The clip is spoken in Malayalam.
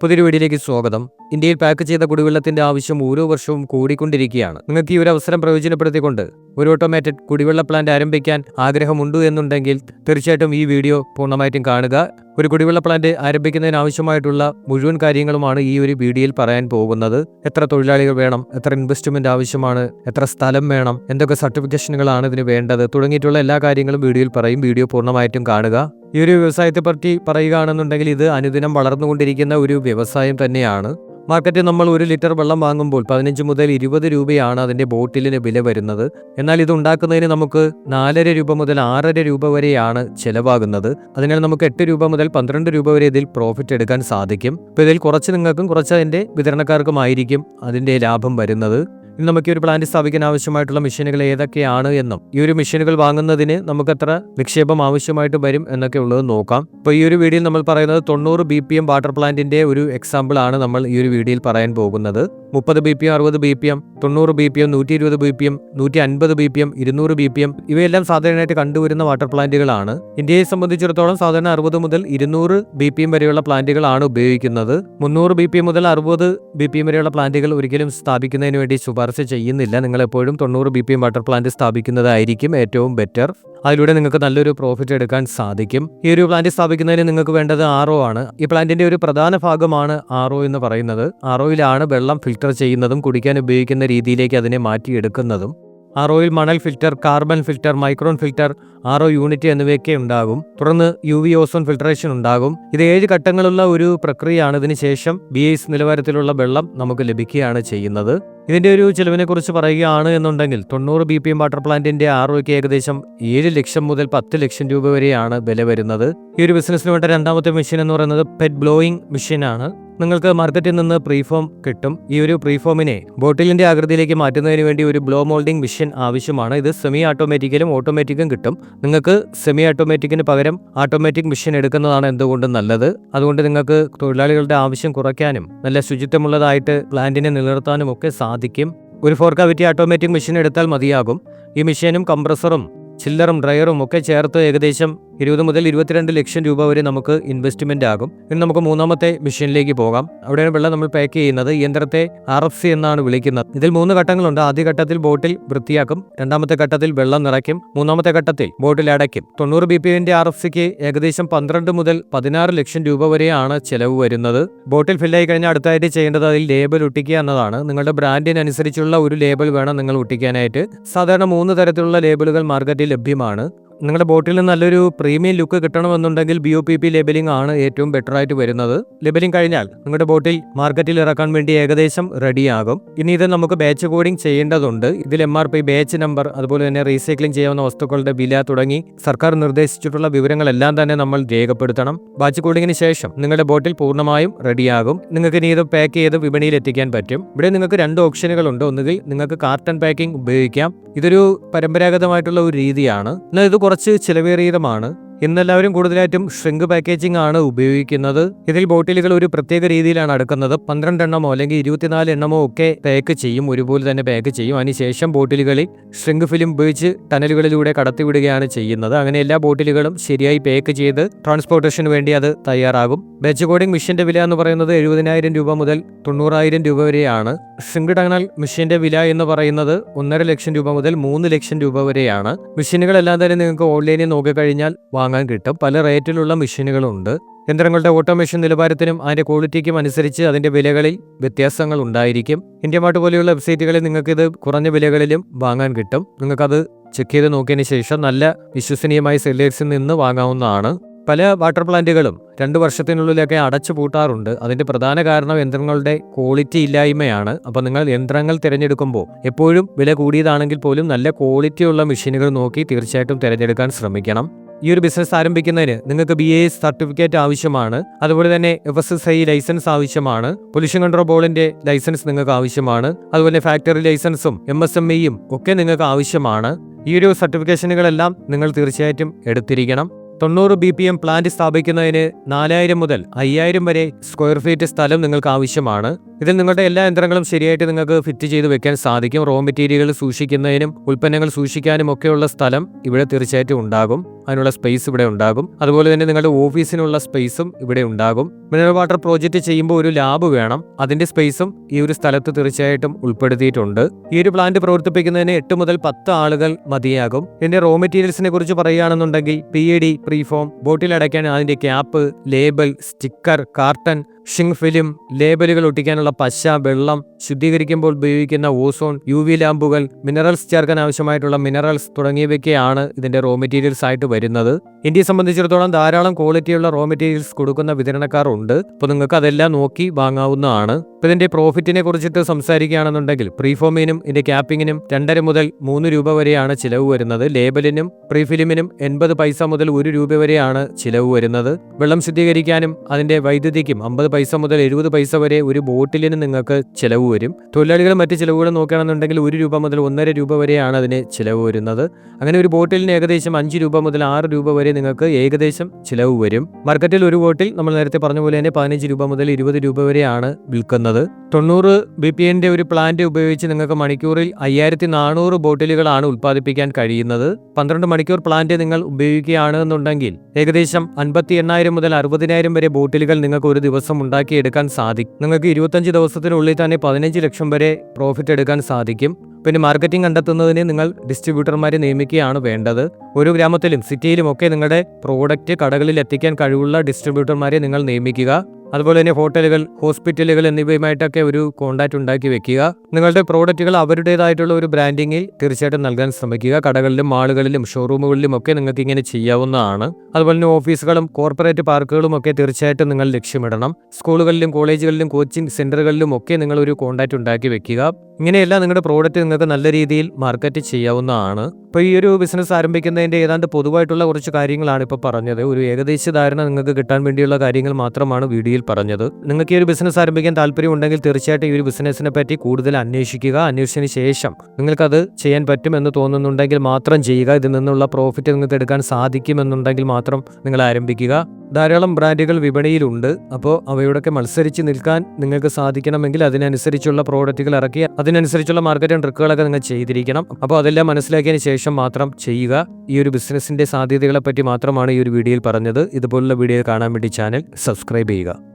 പുതിയൊരു വീഡിയോയിലേക്ക് സ്വാഗതം. ഇന്ത്യയിൽ പാക്ക് ചെയ്ത കുടിവെള്ളത്തിന്റെ ആവശ്യം ഓരോ വർഷവും കൂടിക്കൊണ്ടിരിക്കുകയാണ്. നിങ്ങൾക്ക് ഈ ഒരു അവസരം പ്രയോജനപ്പെടുത്തിക്കൊണ്ട് ഒരു ഓട്ടോമാറ്റഡ് കുടിവെള്ള പ്ലാന്റ് ആരംഭിക്കാൻ ആഗ്രഹമുണ്ട് എന്നുണ്ടെങ്കിൽ തീർച്ചയായിട്ടും ഈ വീഡിയോ പൂർണമായിട്ടും കാണുക. ഒരു കുടിവെള്ള പ്ലാന്റ് ആരംഭിക്കുന്നതിന് ആവശ്യമായിട്ടുള്ള മുഴുവൻ കാര്യങ്ങളുമാണ് ഈ ഒരു വീഡിയോയിൽ പറയാൻ പോകുന്നത്. എത്ര തൊഴിലാളികൾ വേണം എത്ര ഇൻവെസ്റ്റ്മെന്റ് ആവശ്യമാണ് എത്ര സ്ഥലം വേണം എന്തൊക്കെ സർട്ടിഫിക്കേഷനുകളാണ് ഇതിന് വേണ്ടത് തുടങ്ങിയിട്ടുള്ള എല്ലാ കാര്യങ്ങളും വീഡിയോയിൽ പറയും. വീഡിയോ പൂർണമായിട്ടും കാണുക. ഈ ഒരു വ്യവസായത്തെ പറ്റി പറയുകയാണെന്നുണ്ടെങ്കിൽ ഇത് അനുദിനം വളർന്നുകൊണ്ടിരിക്കുന്ന ഒരു വ്യവസായം തന്നെയാണ്. മാർക്കറ്റിൽ നമ്മൾ ഒരു ലിറ്റർ വെള്ളം വാങ്ങുമ്പോൾ പതിനഞ്ച് മുതൽ ഇരുപത് രൂപയാണ് അതിന്റെ ബോട്ടിലിന് വില വരുന്നത്. എന്നാൽ ഇത് ഉണ്ടാക്കുന്നതിന് നമുക്ക് നാലര രൂപ മുതൽ ആറര രൂപ വരെയാണ് ചിലവാകുന്നത്. അതിനാൽ നമുക്ക് എട്ട് രൂപ മുതൽ പന്ത്രണ്ട് രൂപ വരെ ഇതിൽ പ്രോഫിറ്റ് എടുക്കാൻ സാധിക്കും. ഇപ്പോൾ ഇതിൽ കുറച്ച് നിങ്ങൾക്കും കുറച്ച് അതിന്റെ വിതരണക്കാർക്കുമായിരിക്കും അതിന്റെ ലാഭം വരുന്നത്. നമുക്ക് ഒരു പ്ലാന്റ് സ്ഥാപിക്കാൻ ആവശ്യമായിട്ടുള്ള മെഷീനുകൾ ഏതൊക്കെയാണ് എന്നും ഈ ഒരു മെഷീനുകൾ വാങ്ങുന്നതിന് നമുക്ക് എത്ര നിക്ഷേപം ആവശ്യമായിട്ട് വരും എന്നൊക്കെ ഉള്ളത് നോക്കാം ഇപ്പോൾ ഈ ഒരു വീഡിയോയിൽ നമ്മൾ പറയുന്നത് തൊണ്ണൂറ് ബി പി എം വാട്ടർ പ്ലാന്റിന്റെ ഒരു എക്സാമ്പിൾ ആണ് നമ്മൾ ഈ ഒരു വീഡിയോയിൽ പറയാൻ പോകുന്നത് മുപ്പത് ബി പി എം അറുപത് ബി പി എം തൊണ്ണൂറ് ബി പി എം നൂറ്റി ഇരുപത് ബി പി എം നൂറ്റി അൻപത് ബി പി എം ഇരുന്നൂറ് ബി പി എം ഇവയെല്ലാം സാധാരണയായിട്ട് കണ്ടുവരുന്ന വാട്ടർ പ്ലാന്റുകളാണ് ഇന്ത്യയെ സംബന്ധിച്ചിടത്തോളം സാധാരണ അറുപത് മുതൽ ഇരുന്നൂറ് ബി പി എം വരെയുള്ള പ്ലാന്റുകളാണ് ഉപയോഗിക്കുന്നത് മുന്നൂറ് ബി പി എം മുതൽ അറുപത് ബി പി എം വരെയുള്ള പ്ലാന്റുകൾ ഒരിക്കലും സ്ഥാപിക്കുന്നതിന് വേണ്ടി ശുപാർശ ചെയ്യുന്നില്ല. നിങ്ങൾ എപ്പോഴും തൊണ്ണൂറ് B P M water plant സ്ഥാപിക്കുന്നതായിരിക്കും ഏറ്റവും ബെറ്റർ അതിലൂടെ നിങ്ങൾക്ക് നല്ലൊരു പ്രോഫിറ്റ് എടുക്കാൻ സാധിക്കും. ഈ ഒരു പ്ലാന്റ് സ്ഥാപിക്കുന്നതിന് നിങ്ങൾക്ക് വേണ്ടത് ആർ ആണ്. ഈ പ്ലാന്റിന്റെ ഒരു പ്രധാന ഭാഗമാണ് ആർ എന്ന് പറയുന്നത്. ആർ ഒയിലാണ് വെള്ളം ഫിൽട്ടർ ചെയ്യുന്നതും കുടിക്കാൻ ഉപയോഗിക്കുന്ന രീതിയിലേക്ക് അതിനെ മാറ്റിയെടുക്കുന്നതും. ആർ ഒയിൽ മണൽ filter carbon filter micron filter O unit എന്നിവയൊക്കെ ഉണ്ടാകും. തുടർന്ന് യു വി ഓസോൺ ഫിൽട്രേഷൻ ഉണ്ടാകും. ഇത് ഏഴ് ഘട്ടങ്ങളുള്ള ഒരു പ്രക്രിയയാണ്. ഇതിന് ശേഷം ബി എസ് നിലവാരത്തിലുള്ള വെള്ളം നമുക്ക് ലഭിക്കുകയാണ് ചെയ്യുന്നത്. ഇതിന്റെ ഒരു ചിലവിനെ കുറിച്ച് പറയുകയാണ് എന്നുണ്ടെങ്കിൽ തൊണ്ണൂറ് ബി പി എം വാട്ടർ പ്ലാന്റിന്റെ ആർ ഏകദേശം ഏഴ് ലക്ഷം മുതൽ പത്ത് ലക്ഷം രൂപ വരെയാണ് വില വരുന്നത്. ഈ ഒരു ബിസിനസ്സിന് വേണ്ട രണ്ടാമത്തെ മെഷീൻ എന്ന് പറയുന്നത് പെറ്റ് ബ്ലോയിങ് മെഷീനാണ് നിങ്ങൾക്ക് മാർക്കറ്റിൽ നിന്ന് പ്രീഫോം കിട്ടും. ഈ ഒരു പ്രീഫോമിനെ ബോട്ടിലിന്റെ ആകൃതിയിലേക്ക് മാറ്റുന്നതിന് വേണ്ടി ഒരു ബ്ലോ മോൾഡിംഗ് മെഷീൻ ആവശ്യമാണ്. ഇത് സെമി ഓട്ടോമാറ്റിക്കലും ഓട്ടോമാറ്റിക്കും കിട്ടും. നിങ്ങൾക്ക് സെമി ഓട്ടോമാറ്റിക്കിന് പകരം ഓട്ടോമാറ്റിക് മെഷീൻ എടുക്കുന്നതാണ് എന്തുകൊണ്ടും നല്ലത്? അതുകൊണ്ട് നിങ്ങൾക്ക് തൊഴിലാളികളുടെ ആവശ്യം കുറയ്ക്കാനും നല്ല ശുചിത്വമുള്ളതായിട്ട് പ്ലാന്റിനെ നിലനിർത്താനും ഒക്കെ സാധിക്കും. ഒരു ഫോർ കാവിറ്റി ഓട്ടോമാറ്റിക് മെഷീൻ എടുത്താൽ മതിയാകും. ഈ മെഷീനും കംപ്രസറും ചില്ലറും ഡ്രയറും ഒക്കെ ചേർത്ത് ഏകദേശം ഇരുപത് മുതൽ ഇരുപത്തിരണ്ട് ലക്ഷം രൂപ വരെ നമുക്ക് ഇൻവെസ്റ്റ്മെന്റ് ആകും. ഇനി നമുക്ക് മൂന്നാമത്തെ മെഷീനിലേക്ക് പോകാം. അവിടെയാണ് വെള്ളം നമ്മൾ പാക്ക് ചെയ്യുന്നത്. യന്ത്രത്തെ ആർ എഫ് സി എന്നാണ് വിളിക്കുന്നത്. ഇതിൽ മൂന്ന് ഘട്ടങ്ങളുണ്ട്. ആദ്യ ഘട്ടത്തിൽ ബോട്ടിൽ വൃത്തിയാക്കും. രണ്ടാമത്തെ ഘട്ടത്തിൽ വെള്ളം നിറയ്ക്കും. മൂന്നാമത്തെ ഘട്ടത്തിൽ ബോട്ടിൽ അടയ്ക്കും. തൊണ്ണൂറ് ബി പി എന്റെ ആർ എഫ് സിക്ക് ഏകദേശം പന്ത്രണ്ട് മുതൽ പതിനാറ് ലക്ഷം രൂപ വരെയാണ് ചെലവ് വരുന്നത്. ബോട്ടിൽ ഫില്ലായി കഴിഞ്ഞാൽ അടുത്തായിട്ട് ചെയ്യേണ്ടത് അതിൽ ലേബൽ ഒട്ടിക്കുക എന്നതാണ്. നിങ്ങളുടെ ബ്രാൻഡിനനുസരിച്ചുള്ള ഒരു ലേബൽ വേണം നിങ്ങൾ ഒട്ടിക്കാനായിട്ട്. സാധാരണ മൂന്ന് തരത്തിലുള്ള ലേബലുകൾ മാർക്കറ്റിൽ ലഭ്യമാണ്. നിങ്ങളുടെ ബോട്ടിൽ നല്ലൊരു പ്രീമിയം ലുക്ക് കിട്ടണമെന്നുണ്ടെങ്കിൽ B O P P labelling ആണ് ഏറ്റവും ബെറ്റർ ആയിട്ട് വരുന്നത്. ലെബലിംഗ് കഴിഞ്ഞാൽ നിങ്ങളുടെ ബോട്ടിൽ മാർക്കറ്റിൽ ഇറക്കാൻ വേണ്ടി ഏകദേശം റെഡിയാകും ഇനി ഇത് നമുക്ക് ബാച്ച് കോഡിംഗ് ചെയ്യേണ്ടതുണ്ട്. ഇതിൽ M R P batch number അതുപോലെ തന്നെ റീസൈക്ലിംഗ് ചെയ്യാവുന്ന വസ്തുക്കളുടെ വില തുടങ്ങി സർക്കാർ നിർദ്ദേശിച്ചിട്ടുള്ള വിവരങ്ങളെല്ലാം തന്നെ നമ്മൾ രേഖപ്പെടുത്തണം. ബാച്ച് കോഡിങ്ങിന് ശേഷം നിങ്ങളുടെ ബോട്ടിൽ പൂർണമായും റെഡിയാകും നിങ്ങൾക്ക് ഇനി ഇത് പാക്ക് ചെയ്ത് വിപണിയിൽ എത്തിക്കാൻ പറ്റും. ഇവിടെ നിങ്ങൾക്ക് രണ്ട് ഓപ്ഷനുകളുണ്ട് ഒന്നുകിൽ നിങ്ങൾക്ക് കാർട്ടൺ പാക്കിംഗ് ഉപയോഗിക്കാം. ഇതൊരു പരമ്പരാഗതമായിട്ടുള്ള ഒരു രീതിയാണ്. എന്നാൽ ഇത് കുറച്ച് ചിലവേറിയതുമാണ്. ഇന്നെല്ലാവരും കൂടുതലായിട്ടും ഷ്രിങ്ക് പാക്കേജിംഗ് ആണ് ഉപയോഗിക്കുന്നത്. ഇതിൽ ബോട്ടിലുകൾ ഒരു പ്രത്യേക രീതിയിലാണ് അടുക്കുന്നത്. പന്ത്രണ്ട് എണ്ണമോ അല്ലെങ്കിൽ ഇരുപത്തിനാല് എണ്ണമോ ഒക്കെ പാക്ക് ചെയ്യും. ഒരുപോലെ തന്നെ പാക്ക് ചെയ്യും. അതിനുശേഷം ബോട്ടിലുകളിൽ ഷ്രിങ്ക് ഫിലിം ഉപയോഗിച്ച് ടനലുകളിലൂടെ കടത്തിവിടുകയാണ് ചെയ്യുന്നത്. അങ്ങനെ എല്ലാ ബോട്ടിലുകളും ശരിയായി പാക്ക് ചെയ്ത് ട്രാൻസ്പോർട്ടേഷന് വേണ്ടി അത് തയ്യാറാകും. ബെച്ച് കോഡിംഗ് മെഷീന്റെ വില എന്ന് പറയുന്നത് എഴുപതിനായിരം രൂപ മുതൽ തൊണ്ണൂറായിരം രൂപ വരെയാണ്. ഷ്രിങ്ക് ടണൽ മെഷീന്റെ വില എന്ന് പറയുന്നത് ഒന്നര ലക്ഷം രൂപ മുതൽ മൂന്ന് ലക്ഷം രൂപ വരെയാണ്. മെഷീനുകളെല്ലാം തന്നെ നിങ്ങൾക്ക് ഓൺലൈനിൽ നോക്കിക്കഴിഞ്ഞാൽ വാങ്ങാൻ കിട്ടും. പല റേറ്റിലുള്ള മെഷീനുകളുണ്ട്. യന്ത്രങ്ങളുടെ ഓട്ടോമേഷൻ നിലവാരത്തിനും അതിന്റെ ക്വാളിറ്റിക്കും അനുസരിച്ച് അതിന്റെ വിലകളിൽ വ്യത്യാസങ്ങൾ ഉണ്ടായിരിക്കും. ഇന്ത്യ മാർട്ട് പോലെയുള്ള വെബ്സൈറ്റുകളിൽ നിങ്ങൾക്ക് ഇത് കുറഞ്ഞ വിലകളിലും വാങ്ങാൻ കിട്ടും. നിങ്ങൾക്കത് ചെക്ക് ചെയ്ത് നോക്കിയതിന് ശേഷം നല്ല വിശ്വസനീയമായ സെല്ലേഴ്സിൽ നിന്ന് വാങ്ങാവുന്നതാണ്. പല വാട്ടർ പ്ലാന്റുകളും രണ്ട് വർഷത്തിനുള്ളിലൊക്കെ അടച്ചു പൂട്ടാറുണ്ട്. അതിന്റെ പ്രധാന കാരണം യന്ത്രങ്ങളുടെ ക്വാളിറ്റി ഇല്ലായ്മയാണ്. അപ്പോൾ നിങ്ങൾ യന്ത്രങ്ങൾ തിരഞ്ഞെടുക്കുമ്പോൾ എപ്പോഴും വില കൂടിയതാണെങ്കിൽ പോലും നല്ല ക്വാളിറ്റിയുള്ള മെഷീനുകൾ നോക്കി തീർച്ചയായിട്ടും തിരഞ്ഞെടുക്കാൻ ശ്രമിക്കണം. ഈ ഒരു ബിസിനസ് ആരംഭിക്കുന്നതിന് നിങ്ങൾക്ക് ബി എ സർട്ടിഫിക്കറ്റ് ആവശ്യമാണ്. അതുപോലെ തന്നെ F S S I licence ആവശ്യമാണ്. പൊല്യൂഷൻ കൺട്രോൾ ബോർഡിന്റെ ലൈസൻസ് നിങ്ങൾക്ക് ആവശ്യമാണ്. അതുപോലെ ഫാക്ടറി ലൈസൻസും എം എസ് എം ഇയും ഒക്കെ നിങ്ങൾക്ക് ആവശ്യമാണ്. ഈ ഒരു സർട്ടിഫിക്കേഷനുകളെല്ലാം നിങ്ങൾ തീർച്ചയായിട്ടും എടുത്തിരിക്കണം. തൊണ്ണൂറ് ബി പി എം പ്ലാന്റ് സ്ഥാപിക്കുന്നതിന് നാലായിരം മുതൽ അയ്യായിരം വരെ സ്ക്വയർ ഫീറ്റ് സ്ഥലം നിങ്ങൾക്ക് ആവശ്യമാണ്. ഇതിൽ നിങ്ങളുടെ എല്ലാ യന്ത്രങ്ങളും ശരിയായിട്ട് നിങ്ങൾക്ക് ഫിറ്റ് ചെയ്ത് വെക്കാൻ സാധിക്കും. റോ മെറ്റീരിയലുകൾ സൂക്ഷിക്കുന്നതിനും ഉൽപ്പന്നങ്ങൾ സൂക്ഷിക്കാനും ഒക്കെയുള്ള സ്ഥലം ഇവിടെ തീർച്ചയായിട്ടും ഉണ്ടാകും. അതിനുള്ള സ്പേസ് ഇവിടെ ഉണ്ടാകും. അതുപോലെ തന്നെ നിങ്ങളുടെ ഓഫീസിനുള്ള സ്പേസും ഇവിടെ ഉണ്ടാകും. മിനറൽ വാട്ടർ പ്രോജക്റ്റ് ചെയ്യുമ്പോൾ ഒരു ലാബ് വേണം. അതിന്റെ സ്പേസും ഈ ഒരു സ്ഥലത്ത് തീർച്ചയായിട്ടും ഉൾപ്പെടുത്തിയിട്ടുണ്ട്. ഈ ഒരു പ്ലാന്റ് പ്രവർത്തിപ്പിക്കുന്നതിന് എട്ട് മുതൽ പത്ത് ആളുകൾ മതിയാകും. ഇതിന്റെ റോ മെറ്റീരിയൽസിനെ കുറിച്ച് പറയുകയാണെന്നുണ്ടെങ്കിൽ P A D preform bottle അടയ്ക്കാൻ അതിന്റെ cap label sticker carton shrink film ലേബലുകൾ ഒട്ടിക്കാനുള്ള പശ വെള്ളം ശുദ്ധീകരിക്കുമ്പോൾ ഉപയോഗിക്കുന്ന ഓസോൺ യു വി ലാമ്പുകൾ മിനറൽസ് ചേർക്കാൻ ആവശ്യമായിട്ടുള്ള മിനറൽസ് തുടങ്ങിയവയ്ക്കാണ് ഇതിന്റെ റോ മെറ്റീരിയൽസ് ആയിട്ട് വരുന്നത്. ഇന്ത്യയെ സംബന്ധിച്ചിടത്തോളം ധാരാളം ക്വാളിറ്റിയുള്ള റോ മെറ്റീരിയൽസ് കൊടുക്കുന്ന വിതരണക്കാർ ഉണ്ട്. അപ്പോൾ നിങ്ങൾക്ക് അതെല്ലാം നോക്കി വാങ്ങാവുന്നതാണ്. ഇപ്പോൾ ഇതിന്റെ പ്രോഫിറ്റിനെ കുറിച്ചിട്ട് സംസാരിക്കുകയാണെന്നുണ്ടെങ്കിൽ പ്രീഫോമിനും ഇതിന്റെ ക്യാപ്പിങ്ങിനും രണ്ടര മുതൽ മൂന്ന് രൂപ വരെയാണ് ചിലവ് വരുന്നത്. ലേബലിനും പ്രീഫിലിമിനും എൺപത് പൈസ മുതൽ ഒരു രൂപ വരെയാണ് ചിലവ് വരുന്നത്. വെള്ളം ശുദ്ധീകരിക്കാനും അതിന്റെ വൈദ്യുതിക്കും അമ്പത് പൈസ മുതൽ എഴുപത് പൈസ വരെ ഒരു ബോട്ടിലിന് നിങ്ങൾക്ക് ചിലവ് വരും. തൊഴിലാളികളും മറ്റ് ചിലവുകൾ നോക്കുകയാണെന്നുണ്ടെങ്കിൽ ഒരു രൂപ മുതൽ ഒന്നര രൂപ വരെയാണ് അതിന് ചിലവ് വരുന്നത്. അങ്ങനെ ഒരു ബോട്ടിലിന് ഏകദേശം അഞ്ച് രൂപ മുതൽ ആറ് രൂപ വരെ നിങ്ങൾക്ക് ഏകദേശം ചിലവ് വരും. മാർക്കറ്റിൽ ഒരു ബോട്ടിൽ നമ്മൾ നേരത്തെ പറഞ്ഞ പോലെ തന്നെ പതിനഞ്ച് രൂപ മുതൽ ഇരുപത് രൂപ വരെയാണ് വിൽക്കുന്നത്. തൊണ്ണൂറ് ബി പി എന്റെ ഒരു പ്ലാന്റ് ഉപയോഗിച്ച് നിങ്ങൾക്ക് മണിക്കൂറിൽ അയ്യായിരത്തി നാനൂറ് ബോട്ടിലുകളാണ് ഉൽപ്പാദിപ്പിക്കാൻ കഴിയുന്നത്. പന്ത്രണ്ട് മണിക്കൂർ പ്ലാന്റ് നിങ്ങൾ ഉപയോഗിക്കുകയാണ് എന്നുണ്ടെങ്കിൽ ഏകദേശം അൻപത്തി എണ്ണായിരം മുതൽ അറുപതിനായിരം വരെ ബോട്ടിലുകൾ നിങ്ങൾക്ക് ഒരു ദിവസം ഉണ്ടാക്കിയെടുക്കാൻ സാധിക്കും. നിങ്ങൾക്ക് ഇരുപത്തഞ്ച് ദിവസത്തിനുള്ളിൽ തന്നെ പതിനഞ്ച് ലക്ഷം വരെ പ്രോഫിറ്റ് എടുക്കാൻ സാധിക്കും. പിന്നെ മാർക്കറ്റിംഗ് കണ്ടെത്തുന്നതിന് നിങ്ങൾ ഡിസ്ട്രിബ്യൂട്ടർമാരെ നിയമിക്കുകയാണ് വേണ്ടത്. ഒരു ഗ്രാമത്തിലും സിറ്റിയിലും ഒക്കെ നിങ്ങളുടെ പ്രോഡക്റ്റ് കടകളിൽ എത്തിക്കാൻ കഴിവുള്ള ഡിസ്ട്രിബ്യൂട്ടർമാരെ നിങ്ങൾ നിയമിക്കുക. അതുപോലെ തന്നെ ഹോട്ടലുകൾ ഹോസ്പിറ്റലുകൾ എന്നിവയുമായിട്ടൊക്കെ ഒരു കോണ്ടാക്ട് ഉണ്ടാക്കി വെക്കുക. നിങ്ങളുടെ പ്രോഡക്റ്റുകൾ അവരുടേതായിട്ടുള്ള ഒരു ബ്രാൻഡിങ്ങിൽ തീർച്ചയായിട്ടും നൽകാൻ ശ്രമിക്കുക. കടകളിലും മാളുകളിലും ഷോറൂമുകളിലും ഒക്കെ നിങ്ങൾക്ക് ഇങ്ങനെ ചെയ്യാവുന്നതാണ്. അതുപോലെ തന്നെ ഓഫീസുകളും കോർപ്പറേറ്റ് പാർക്കുകളും ഒക്കെ തീർച്ചയായിട്ടും നിങ്ങൾ ലക്ഷ്യമിടണം. സ്കൂളുകളിലും കോളേജുകളിലും കോച്ചിങ് സെന്ററുകളിലും ഒക്കെ നിങ്ങൾ ഒരു കോണ്ടാക്ട് ഉണ്ടാക്കി വെക്കുക. ഇങ്ങനെയെല്ലാം നിങ്ങളുടെ പ്രോഡക്റ്റ് നിങ്ങൾക്ക് നല്ല രീതിയിൽ മാർക്കറ്റ് ചെയ്യാവുന്നതാണ്. ഇപ്പോൾ ഈ ഒരു ബിസിനസ് ആരംഭിക്കുന്നതിന്റെ ഏതാണ്ട് പൊതുവായിട്ടുള്ള കുറച്ച് കാര്യങ്ങളാണ് ഇപ്പോൾ പറഞ്ഞത്. ഒരു ഏകദേശ ധാരണ നിങ്ങൾക്ക് കിട്ടാൻ വേണ്ടിയുള്ള കാര്യങ്ങൾ മാത്രമാണ് വീഡിയോയിൽ പറഞ്ഞത്. നിങ്ങൾക്ക് ഈ ഒരു ബിസിനസ് ആരംഭിക്കാൻ താല്പര്യമുണ്ടെങ്കിൽ തീർച്ചയായിട്ടും ഈ ഒരു ബിസിനസ്സിനെ പറ്റി കൂടുതൽ അന്വേഷിക്കുക അന്വേഷിച്ചതിന് ശേഷം നിങ്ങൾക്കത് ചെയ്യാൻ പറ്റുമെന്ന് തോന്നുന്നുണ്ടെങ്കിൽ മാത്രം ചെയ്യുക. ഇതിൽ നിന്നുള്ള പ്രോഫിറ്റ് നിങ്ങൾക്ക് എടുക്കാൻ സാധിക്കുമെന്നുണ്ടെങ്കിൽ മാത്രം നിങ്ങൾ ആരംഭിക്കുക. ധാരാളം ബ്രാൻഡുകൾ വിപണിയിലുണ്ട്. അപ്പോൾ അവയോടൊക്കെ മത്സരിച്ച് നിൽക്കാൻ നിങ്ങൾക്ക് സാധിക്കണമെങ്കിൽ അതിനനുസരിച്ചുള്ള പ്രോഡക്റ്റുകൾ ഇറക്കി അതിനനുസരിച്ചുള്ള മാർക്കറ്റിംഗ് ട്രിക്കുകളൊക്കെ നിങ്ങൾ ചെയ്തിരിക്കണം. അപ്പോൾ അതെല്ലാം മനസ്സിലാക്കിയതിന് ശേഷം മാത്രം ചെയ്യുക. ഈ ഒരു ബിസിനസ്സിന്റെ സാധ്യതകളെപ്പറ്റി മാത്രമാണ് ഈ ഒരു വീഡിയോയിൽ പറഞ്ഞത്. ഇതുപോലുള്ള വീഡിയോ കാണാൻ വേണ്ടി ചാനൽ സബ്സ്ക്രൈബ് ചെയ്യുക.